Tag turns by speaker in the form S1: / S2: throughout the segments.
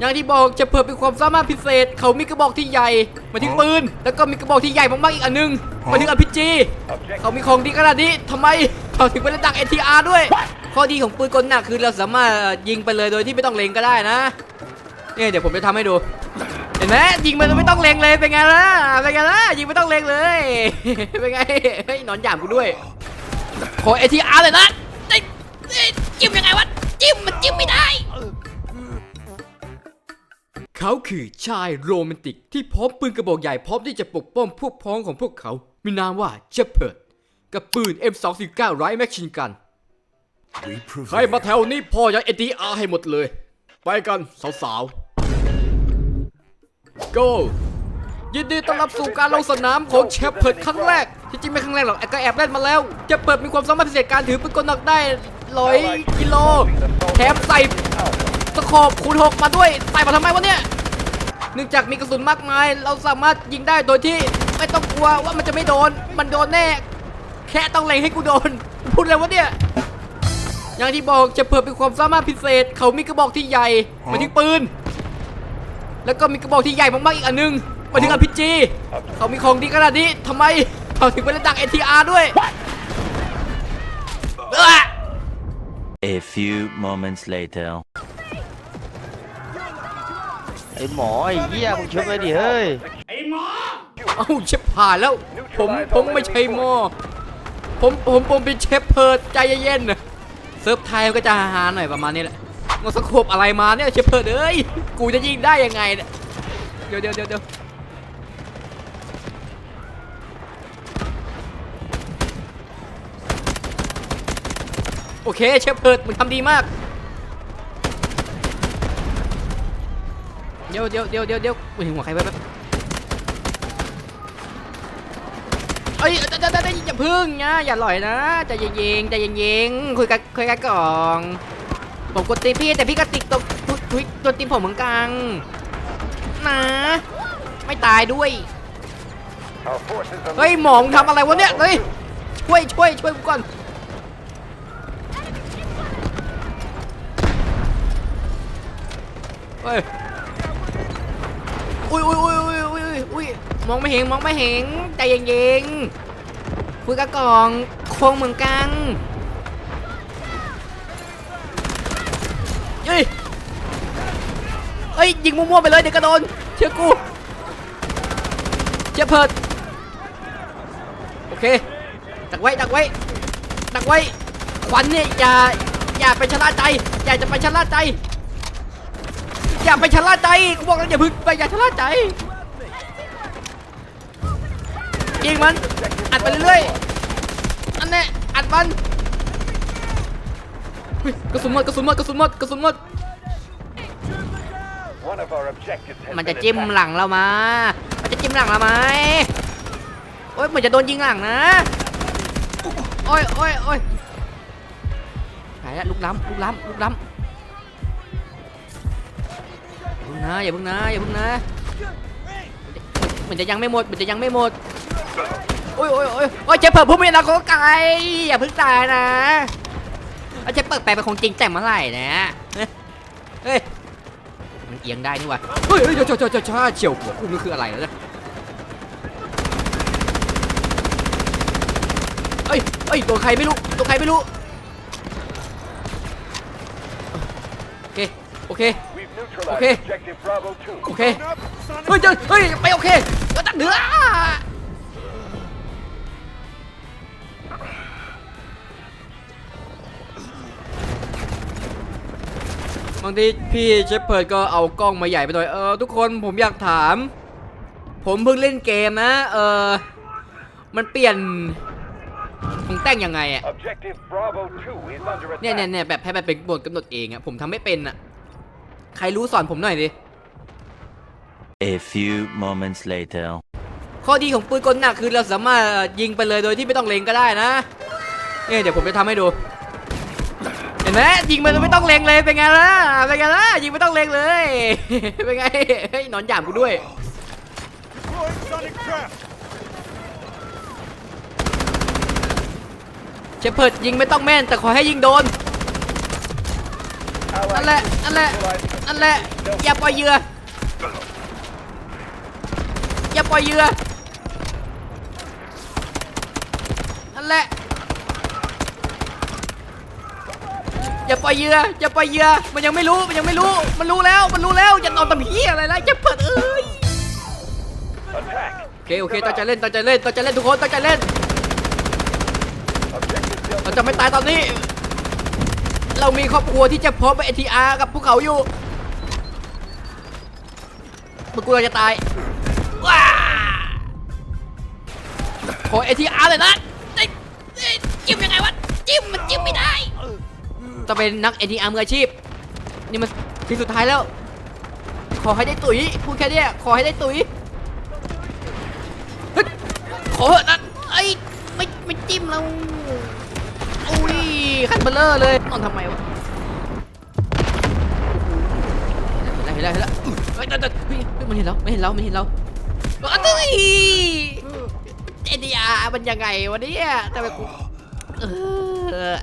S1: อย่างที่บอกจะเพิ่มเป็นความสามารถพิเศษ เขามีกระบอกที่ใหญ่หมายถึงปืน แล้วก็มีกระบอกที่ใหญ่มากๆอีกอันหนึงหมายถึงอ p g เขามีของดีขนาดนี้ทำไมเขาถึงเป็นระดับ ATR ด้วย ข้อดีของปืนกลหนักคือเราสามารถยิงไปเลยโดยที่ไม่ต้องเล็งก็ได้นะเนี่ยเดี๋ยวผมจะทำให้ดูเห็นไหมยิงไปโดยไม่ต้องเล็งเลยเป็นไงล่ะเป็นไงล่ะยิงไม่ต้องเล็งเลยเป็นไงเฮ้ยหนอนหยามกูด้วยขอ ATR เลยนะเอ้ยเอ้ยจิ้มยังไงวะจิ้มมันจิ้มไม่ได้ เขาคือชายโรแมนติก ที่พร้อมปืนกระบอกใหญ่พร้อมที่จะปกป้องพวกพ้องของพวกเขา มีนามว่าเชฟเพิร์ดกับปืน M249 ไรแมชชินกัน ใครมาแถวนี้พ่อจะเอทีอาร์ให้หมดเลย ไปกันสาวๆ go ยินดีต้อนรับสู่การลงสนามของเชฟเพิร์ดครั้งแรก ที่จริงไม่ครั้งแรกหรอกก็แอบเล่นมาแล้วเชเพิร์ดมีความสามารถพิเศษการถือปืนกลหนักได้ร้อยกิโลแถมใส่ตะขอบคูณหกมาด้วยใส่มาทำไมวะเนี่ย เนื่องจากมีกระสุนมากมาย เราสามารถยิงได้โดยที่ไม่ต้องกลัวว่ามันจะไม่โดน มันโดนแน่ แค่ต้องเล็งให้กูโดน พูดเลยวะเนี่ย อย่างที่บอกจะเพิ่มเป็นความสามารถพิเศษ เขามีกระบอกที่ใหญ่มาถึงปืน แล้วก็มีกระบอกที่ใหญ่มากๆอีกอันหนึงมาถึงอ p g เขามีของดีขนาดนี้ทำไมเขาถึงเป็นระดับ ATR ด้วยเอ้อ
S2: A few moments later.
S3: ไอ้หมอไอ้เหี้ยมึงช่วยไปดิเฮ้ย
S1: เอ้าเชฟผ่านแล้ว ผมผมไม่ใช่หมอผมผมผมเป็นเชฟเพิร์ดใจเย็นๆนะเซิร์ฟไทยมันก็จะฮาหน่อยประมาณนี้แหละมันสโคบอะไรมาเนี่ยเชฟเพิร์ดเอ้ยกูจะยิงได้ยังไงเนี่ยเดี๋ยวเดี๋ยวเดี๋ยวเดี๋ยวโอเคเชฟเพิร์ดมึงทำดีมาก เดี๋ยวเดี๋ยวเดี๋ยวเดี๋ยวเดี๋ยวกูเห็นหัวใครแป๊บๆเอ้ยเดี๋ยวเดี๋ยวเดี๋ยวอย่าพึ่งนะอย่าหล่อยนะใจเย็นๆใจเย็นๆคุยกันคุยกันก่อนผมกดตีพี่แต่พี่ก็ติดตัวทุยตัวตีผมเหมือนกันนะไม่ตายด้วยเฮ้ยหมองทำอะไรวะเนี่ยเฮ้ยช่วยช่วยช่วยกูก่อนเฮ้ย อุ้ยอุ้ยอุ้ยอุ้ยอุ้ยอุ้ยมองไม่เห็นมองไม่เห็นใจเย็นๆคุยกันก่อนคงเหมือนกันเฮ้ยเอ้ยยิงมั่วๆไปเลยเดี๋ยวก็โดนเชื่อกูเชื่อเพิดโอเคดักไว้ดักไว้ดักไว้ขวัญเนี่ยอย่าอย่าไปชะล่าใจอย่าจะไปชะล่าใจ อย่าไปชะล่าใจกูบอกแล้วอย่าพึ่งไปอย่าชะล่าใจยิงมันอัดไปเรื่อยๆอันนี้อัดมันกระสุนหมดกระสุนหมดกระสุนหมดกระสุนหมดมันจะจิ้มหลังเรามา มันจะจิ้มหลังเราไหมโอ้ยเหมือนจะโดนยิงหลังนะโอ้ยโอ้ยโอ้ยหายแล้วลุกล้ำลุกล้ำลุกล้ำ พิ่งนะอย่าพิ่งนะอย่าพิ่งนะมันจะยังไม่หมดมันจะยังไม่หมดโอ้ยโอ้ยโอ้ยโอ้ยเจ็บเผิ่ผู้มีอนาคตไกลอย่าพิ่งตายนะเอาเจ็บเปิดแปลเป็นของจริงแต่เมื่อไหร่นะเฮ้ยมันเอียงได้นี่ว่าเฮ้ยเฮ้ยเจ้าเจ้าเจ้าเจ้าเฉียวหัวกูมันคืออะไรเนี่ยเอ้ยเอ้ยตัวใครไม่รู้ตัวใครไม่รู้โอเคโอเค
S4: We've neutralized
S1: Okay.
S4: objective Bravo 2.
S1: โอเค เฮ้ยเจ้าเฮ้ยไปโอเคก็ตัดเนื้อบางทีพี่เชฟเพิร์ดก็เอากล้องมาใหญ่ไปหน่อย เออทุกคนผมอยากถาม ผมเพิ่งเล่นเกมนะ เออ มันเปลี่ยนของแต่งยังไงอะ
S4: Objective Bravo 2 is under
S1: เนี่ยเนี่ย
S4: attack.
S1: เนี่ยแบบให้แบบเป็นบทกำหนดเองอะผมทำไม่เป็นอะ ใครรู้สอนผมหน่อยดิ
S2: A few moments later.
S1: ข้อดีของปืนกลหนักคือเราสามารถยิงไปเลยโดยที่ไม่ต้องเล็งก็ได้นะ เนี่ยเดี๋ยวผมจะทำให้ดู เห็นไหมยิงไปโดยไม่ต้องเล็งเลยเป็นไงล่ะเป็นไงล่ะยิงไม่ต้องเล็งเลย เป็นไงเฮ้ยหนอนหยามกูด้วย เชฟเพิร์ดยิงไม่ต้องแม่นแต่ขอให้ยิงโดน นั่นแหละนั่นแหละนั่นแหละอย่าปล่อยเหยื่ออย่าปล่อยเหยื่อนั่นแหละอย่าปล่อยเหยื่ออย่าปล่อยเหยื่อมันยังไม่รู้มันยังไม่รู้ มันรู้แล้วมันรู้แล้วอย่านอนตำเหี้ยอะไรล่ะจะเปิดเอ้ย
S4: Attack.
S1: โอเคโอเคตั้งใจเล่นตั้งใจเล่นตั้งใจเล่นทุกคนตั้งใจเล่น
S4: Objective Delta
S1: เราจะไม่ตายตอนนี้ เรามีครอบครัวที่จะพร้อมไปเอทีอาร์กับพวกเขาอยู่มึงกูเราจะตายว้าขอเอทีอาร์เลยนะจิ้มยังไงวะจิ้มมันจิ้มไม่ได้ต้องเป็นนักเอทีอาร์มืออาชีพ นี่มันทีสุดท้ายแล้ว ขอให้ได้ตุ๋ยพูดแค่นี้ขอให้ได้ตุ๋ยเฮ้ยขอเถอะนะไอ้ไม่ไม่จิ้มเราอุ้ย คันเบลเลอร์เลยนอนทำไมวะเห็นแล้วเห็นแล้วเห็นแล้วเฮ้ยเดี๋ยวเฮ้ยมันเห็นเราไม่เห็นเราไม่เห็นเราอ้าวเฮ้ยเอ็นดีอาร์มันยังไงวะเนี่ยทำไมกูเออ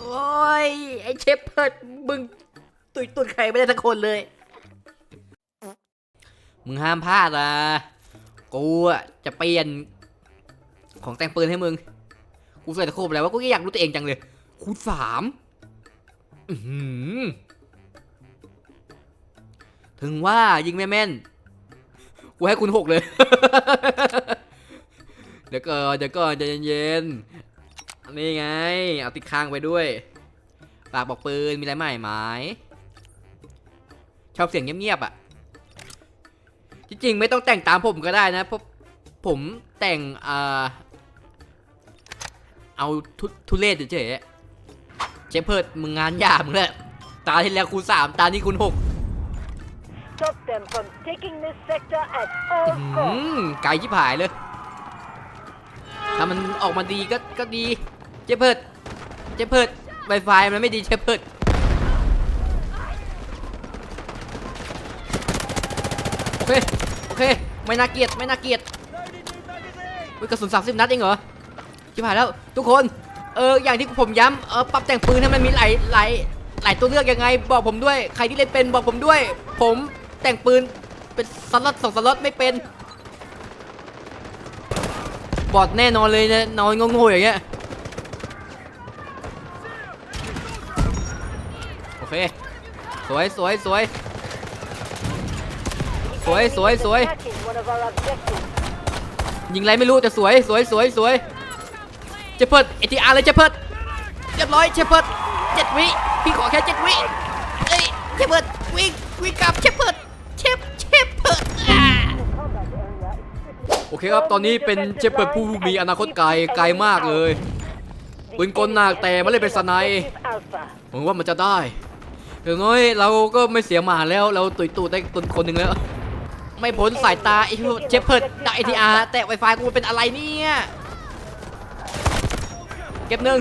S1: โอ้ยไอเชฟเพิร์ดมึงตุยตุนใครไม่ได้สักคนเลย มึงห้ามพลาดนะ กูอะจะเปลี่ยนของแต่งปืนให้มึง กูใส่ตะโขบแล้วว่ากูก็อยากรู้ตัวเองจังเลยคูณสามถึงว่ายิงไม่แม่น กูให้คุณหกเลย เดี๋ยวก่อนเดี๋ยวก่อนใจเย็นๆนี่ไง เอาติดค้างไปด้วย ปากบอกปืนมีอะไรใหม่ไหมชอบเสียงเงียบๆอะ ที่จริงไม่ต้องแต่งตามผมก็ได้นะเพราะผมแต่งเอ่อเอาทุทุเรศเฉยๆเชฟเพิร์ดมึงงานยากมึงแหละตาที่แล้วคูณสามตานี้คูณหก
S5: Stop them from taking this sector at all
S1: อื้อหื
S5: costs.
S1: อไกลชิบหายเลย ถ้ามันออกมาดีก็ก็ดีเชฟเพิร์ดเชฟเพิร์ดไวไฟมันไม่ดีเชฟเพิร์ดโอเคโอ เค ไม่น่าเกลียดไม่น่าเกลียดกระสุนสามสิบนัดเองเหรอชิบหายแล้วทุกคน เอออย่างที่ผมย้ำเออปรับแต่งปืนให้มันมีหลายหลายหลายตัวเลือกยังไง บอกผมด้วย ใครที่เล่นเป็นบอกผมด้วย ผมแต่งปืนเป็นสล็อตสองสล็อตไม่เป็น บอดแน่นอนเลยนะนอนงงๆอย่างเงี้ยโอเคสวยสวยสวย สวยสวยสวยยิงอะไรไม่รู้แต่สวยสวยสวยสวยเจเพิร์ดเอทีอาร์เลยเจเพิร์ดเรียบร้อยเจเพิร์ดเจ็ดวิพี่ขอแค่เจ็ดวิเอ้ยเจเพิร์ดวิ่งวิ่งกลับเจเพิร์ดเชฟเชฟเพิร์ดโอเคครับตอนนี้เป็นเจเพิร์ดผู้มีอนาคตไกลไกลมากเลยปืนกลหนักแต่ไม่เลยเป็นสไนป์
S5: Objective Alpha.
S1: หวังว่ามันจะได้อย่างน้อยเราก็ไม่เสียหมาแล้วเราตุยตูดได้คนคนหนึ่งแล้ว ไม่พ้นสายตาไอ้พวกเชฟเพิร์ดจากไอทีอาร์แต่ไวไฟกูเป็นอะไรเนี่ยเก็บหนึ่ง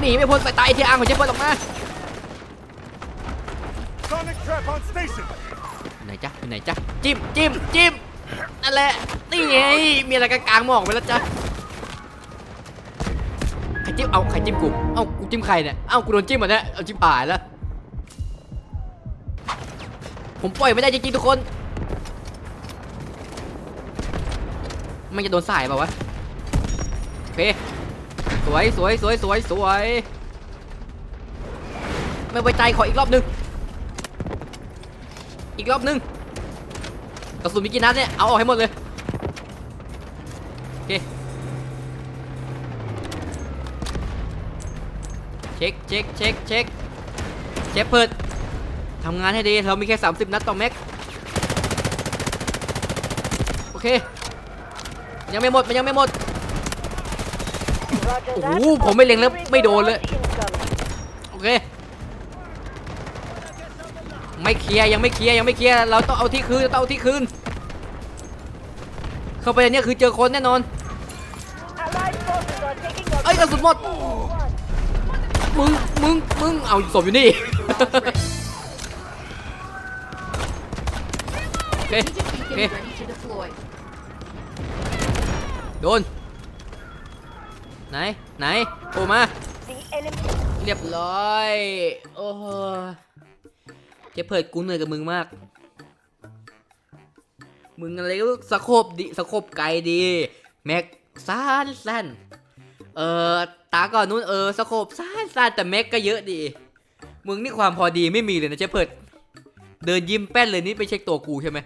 S1: หนีไม่พ้นสายตาไอทีอาร์ของเชฟเพิร์ดออกมา
S4: Sonic trap on station.
S1: ไหนจ๊ะอยู่ไหนจ๊ะจิ้มจิ้มจิ้มนั่นแหละนี่ไงมีอะไรกลางๆมองไปแล้วจ๊ะใครจิ้มเอาใครจิ้มกูเอ้ากูจิ้มใครเนี่ยเอ้ากูโดนจิ้มเหมือนเนี่ยเอาจิ้มผ่านแล้ว ผมปล่อยไม่ได้จริงๆทุกคน มันจะโดนสายเปล่าวะโอเคสวยสวยสวยสวยสวยไม่ไว้ใจขออีกรอบนึง อีกรอบนึงกระสุนมีกี่นัดเนี่ย เอาออกให้หมดเลย โอเค เช็คเช็คเช็คเช็คเช็คเปิด ทำงานให้ดี เรามีแค่ 30 นัดต่อแม็ก โอเค ยังไม่หมด มันยังไม่หมด โอ้โห ผมไม่เล็งแล้วไม่โดนเลย โอเค ไม่เคลียร์ยังไม่เคลียร์ยังไม่เคลียร์ เราต้องเอาที่คืนต้องเอาที่คืน เข้าไปในนี้คือเจอคนแน่นอน
S5: Allied forces are taking
S1: เอ้ยกระสุนหมด มึง มึง มึง เอาศพอยู่นี่ เคโอเค โดน ไหน ไหนโผล่มา เรียบร้อย โอ้เจะเพิดกูเหนื่อยกับมึงมาก มึงอะไรก็สะโคบดีสะโคบไกลดี แม็กสั้นสั้นเออตาก่อนนู้นเออสะโคบสั้นสั้นแต่แม็กก็เยอะดี มึงนี่ความพอดีไม่มีเลยนะเจ๊เพิดเดินยิ้มแป้นเลยนี่ไปเช็คตัวกูใช่ไหม